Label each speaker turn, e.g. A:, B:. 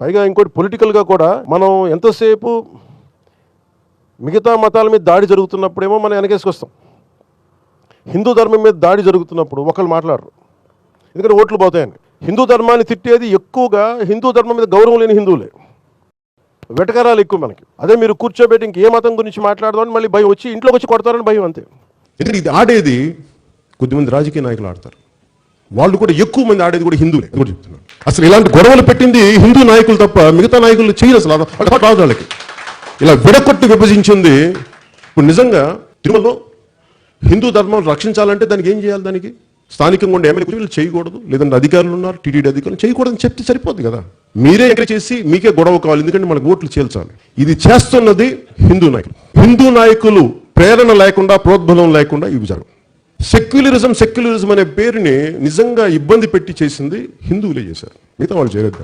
A: పైగా ఇంకోటి పొలిటికల్గా కూడా మనం ఎంతసేపు మిగతా మతాల మీద దాడి జరుగుతున్నప్పుడేమో మనం వెనకేసుకొస్తాం. హిందూ ధర్మం మీద దాడి జరుగుతున్నప్పుడు ఒకళ్ళు మాట్లాడరు. ఎందుకంటే ఓట్లు పోతాయని. హిందూ ధర్మాన్ని తిట్టేది ఎక్కువగా హిందూ ధర్మం మీద గౌరవం లేని హిందువులే. వెటకరాలు ఎక్కువ మనకి. అదే మీరు కూర్చోబెట్టి ఇంకే మతం గురించి మాట్లాడదామని మళ్ళీ భయం వచ్చి ఇంట్లోకి వచ్చి కొడతారని భయం అంతే.
B: ఎందుకంటే ఇది ఆడేది కొద్దిమంది రాజకీయ నాయకులు ఆడతారు. వాళ్ళు కూడా ఎక్కువ మంది ఆడేది కూడా హిందువులే. కూడా చెప్తున్నాను అసలు ఇలాంటి గొడవలు పెట్టింది హిందూ నాయకులు తప్ప మిగతా నాయకులు చేయరు అసలు. అది- రాదు వాళ్ళకి. ఇలా విడకొట్టు విభజించింది. ఇప్పుడు నిజంగా తిరుమలలో హిందూ ధర్మం రక్షించాలంటే దానికి ఏం చేయాలి దానికి? స్థానికంగా ఉండే ఎమ్మెల్యే వీళ్ళు చేయకూడదు. లేదంటే అధికారులు ఉన్నారు టీడీడీ అధికారులు చేయకూడదని చెప్తే సరిపోద్ది కదా. మీరే ఎక్కడ చేసి మీకే గొడవ కావాలి. ఎందుకంటే మనకు ఓట్లు చేల్చాలి. ఇది చేస్తున్నది హిందూ నాయకులు. హిందూ నాయకులు ప్రేరణ లేకుండా ప్రోద్బలం లేకుండా ఇవి జరగవు సెక్యులరిజం సెక్యులరిజం అనే పేరుని నిజంగా ఇబ్బంది పెట్టి చేసింది హిందువులే చేశారు. మిగతా వాళ్ళు చేయలేదు